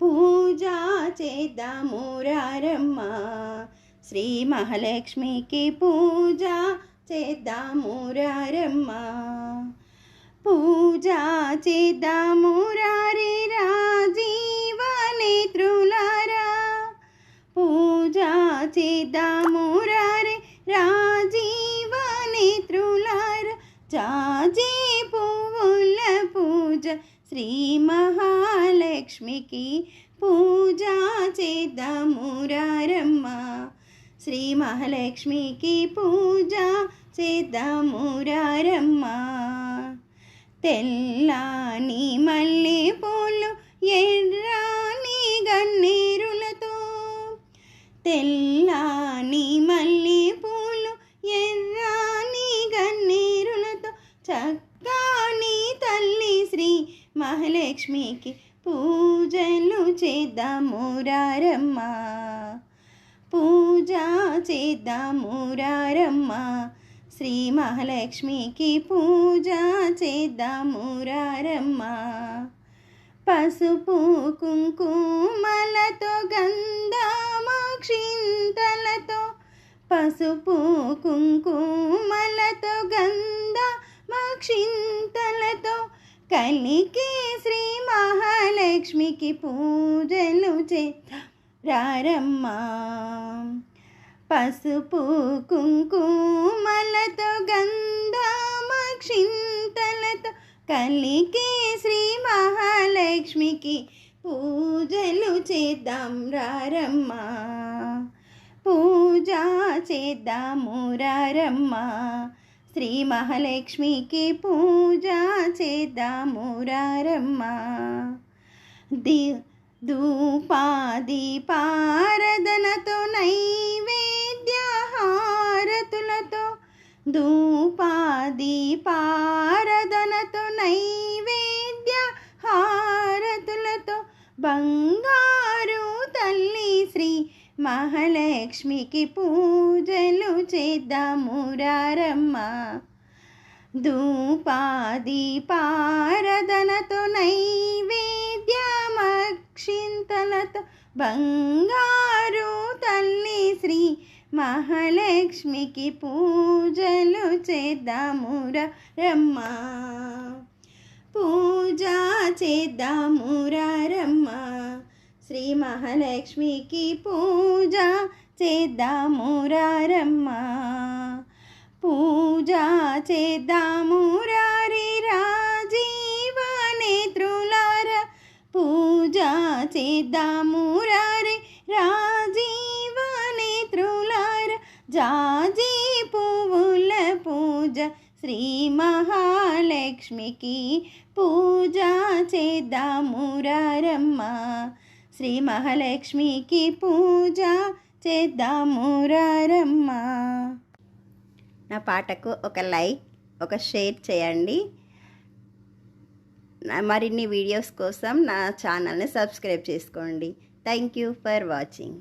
పూజా చేద్దాము రారమ్మ శ్రీ మహాలక్ష్మికి పూజ చేద్దాము రారమ్మ పూజా చేద్దాము రారి రాజీవ నేత్రులారా పూజా చేద్దాము రారి రాజీవ నేత్రులారా జాజి పువ్వుల పూజ శ్రీ లక్ష్మికి పూజ చేద్దామురారమ్మ శ్రీ మహాలక్ష్మికి పూజ చేద్దామురారమ్మ తెల్లాని మల్లె పూలు ఎర్రాని గన్నేరులతో. తెల్లాని మల్లె పూలు ఎర్రాని గన్నేరులతో. చక్కాని తల్లి శ్రీ మహాలక్ష్మికి పూజలు చేద్దామురారమ్మ పూజ చేద్దామురారమ్మ శ్రీ మహాలక్ష్మికి పూజ చేద్దామురారమ్మ పసుపు కుంకుమలతో గంధమాక్షింతలతో పసుపు కుంకుమలతో గంధమాక్షింతలతో కలికి మహాలక్ష్మికి పూజలు చేద్దాం పసుపు కుంకుమలతో గంధమాక్షింతలతో కలికి శ్రీ మహాలక్ష్మికి పూజలు చేద్దాం రారమ్మ. పూజ చేద్దాము రారమ్మ. శ్రీ మహాలక్ష్మికి పూజ చేద్దాము రారమ్మ. ది హారతులతో నైవేద్యహారతులతో ధూపాదీపారదనతో నైవేద్య హారతులతో బంగారు తల్లి శ్రీ మహాలక్ష్మికి పూజలు చేద్దాము రారమ్మ. ధూపాదీపారదనతో నైవేద్యమక్షింతలతో బంగారు తల్లి శ్రీ మహాలక్ష్మికి పూజలు చేద్దాము రమ్మ పూజ చేద్దాము రమ్మ శ్రీ మహాలక్ష్మికి పూజ చేద్దాము రమ్మ పూజ చేద్దాము రారి రాజీవ నేత్రులార పూజ చేద్దాము రారి రాజీవ నేత్రులార జాజి పువ్వుల పూజ శ్రీ మహాలక్ష్మికి పూజ చేద్దాము రారమ్మ శ్రీ మహాలక్ష్మికి పూజ చేద్దాము రారమ్మ. నా పాటకు ఒక లైక్ ఒక షేర్ చేయండి. మరిన్ని వీడియోస్ కోసం నా ఛానల్ని సబ్స్క్రైబ్ చేసుకోండి. Thank you for watching.